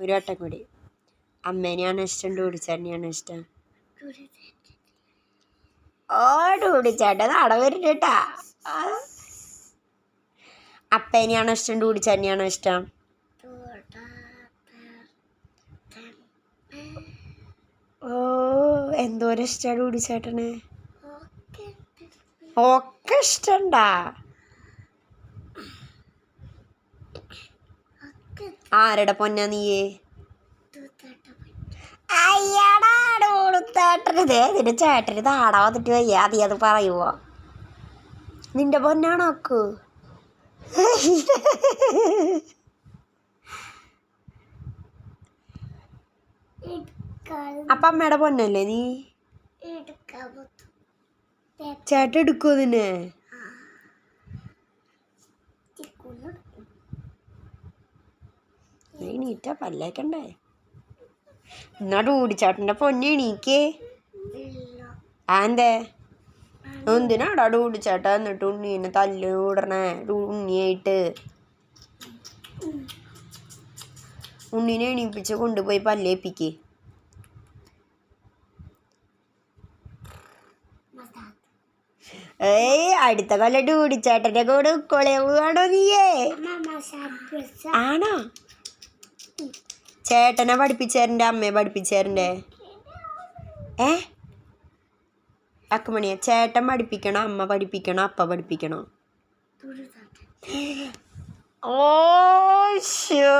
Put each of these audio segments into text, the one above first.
ഒരു വട്ടം കൂടി. അമ്മേനെയാണ് ഇഷ്ടം ഡൂഡിച്ചേട്ടനെയാണ് ഇഷ്ടം. ഓ ഡൂഡിച്ചേട്ടൻ നാളെ വരുന്നുണ്ട് കേട്ടാ അപ്പേനെയാണോ ഇഷ്ടം ഡൂഡിച്ചേട്ടനെയാണോ ഇഷ്ടം? ഓ എന്തോരം ഇഷ്ടമാണ് ഡൂഡിച്ചേട്ടന് ഒക്കെ ഇഷ്ടണ്ടാ. ആരുടെ പൊന്നാ നീയേ? നിന്റെ ചേട്ടന് താടാ വന്നിട്ട് വയ്യ. അതി അത് പറയുവോ? നിന്റെ പൊന്നാണോ അക്കു? അപ്പൊ അമ്മയുടെ പൊന്നല്ലേ നീ? ചേട്ടൻ എടുക്കുവോ നിന്നെ? എണീറ്റ പല്ലേക്കണ്ടേ? എന്നാ ഡൂടിച്ചാട്ടന്റെ പൊന്നെ എണീക്കേ? ആന്തേ? എന്തേ എന്തിനാടാ ഡൂടിച്ചാട്ട എന്നിട്ട് ഉണ്ണീനെ തല്ല് കൂടണേ? ഡു- ഉണ്ണിയായിട്ട്. ഉണ്ണീനെ എണീപ്പിച്ച് കൊണ്ടുപോയി പല്ലേപ്പിക്ക് ഏയ് അടുത്ത കൊല്ലം ഡൂടിച്ചേട്ടന്റെ കൂടെ കൊളയാണോ നീയേ? ആണോ? ചേട്ടനെ പഠിപ്പിച്ചേരന്റെ അമ്മയെ പഠിപ്പിച്ചേരന്റെ ഏ? അക്കുമണിയ ചേട്ടൻ പഠിപ്പിക്കണോ അമ്മ പഠിപ്പിക്കണോ അപ്പ പഠിപ്പിക്കണോ? ഓ ശോ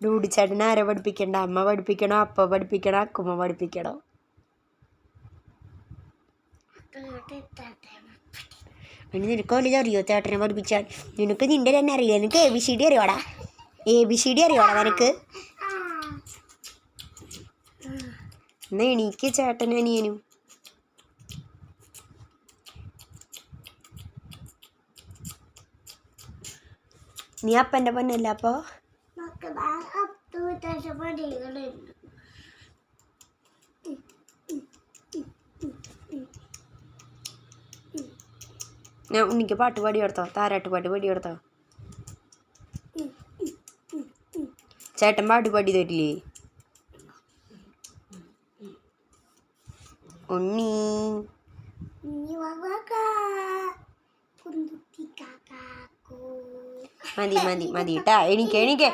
ഡൂഡി ചേട്ടനെ ആരെ പഠിപ്പിക്കണ്ട അമ്മ പഠിപ്പിക്കണോ അപ്പ പഠിപ്പിക്കണോ അക്കുമ്മ പഠിപ്പിക്കണോ? അതിന് നിനക്ക് വല്ല അറിയോ ചേട്ടനെ പഠിപ്പിച്ചാൽ നിനക്ക് നിന്റെ തന്നെ അറിയില്ല? നിനക്ക് എ ബി സി ഡി അറിയോടാ എ ബി സി ഡി അറിയോടാ നിനക്ക്? എന്നാ എനിക്ക് ചേട്ടൻ അനിയനും. നീ അപ്പന്റെ പൊന്നല്ല അപ്പോൾ ഉണ്ണിക്ക് പാട്ട് പാടി കൊടുത്തോ താരാട്ട് പാട്ട് പാടി കൊടുത്തോ ചേട്ടൻ പാട്ട് പാടി തരില്ലേ? ഉണ്ണി. മതി മതി മതി കേട്ടാ എനിക്ക് എനിക്ക്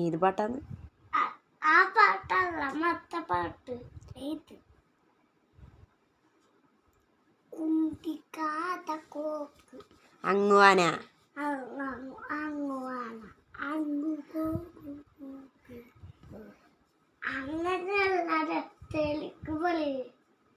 ഏത് പാട്ടാന്ന്? ആ പാട്ടല്ല മറ്റ പാട്ട്. ഏത്? കുന്തിക്കാത്ത കോക്ക്. അങ്ങുവാന.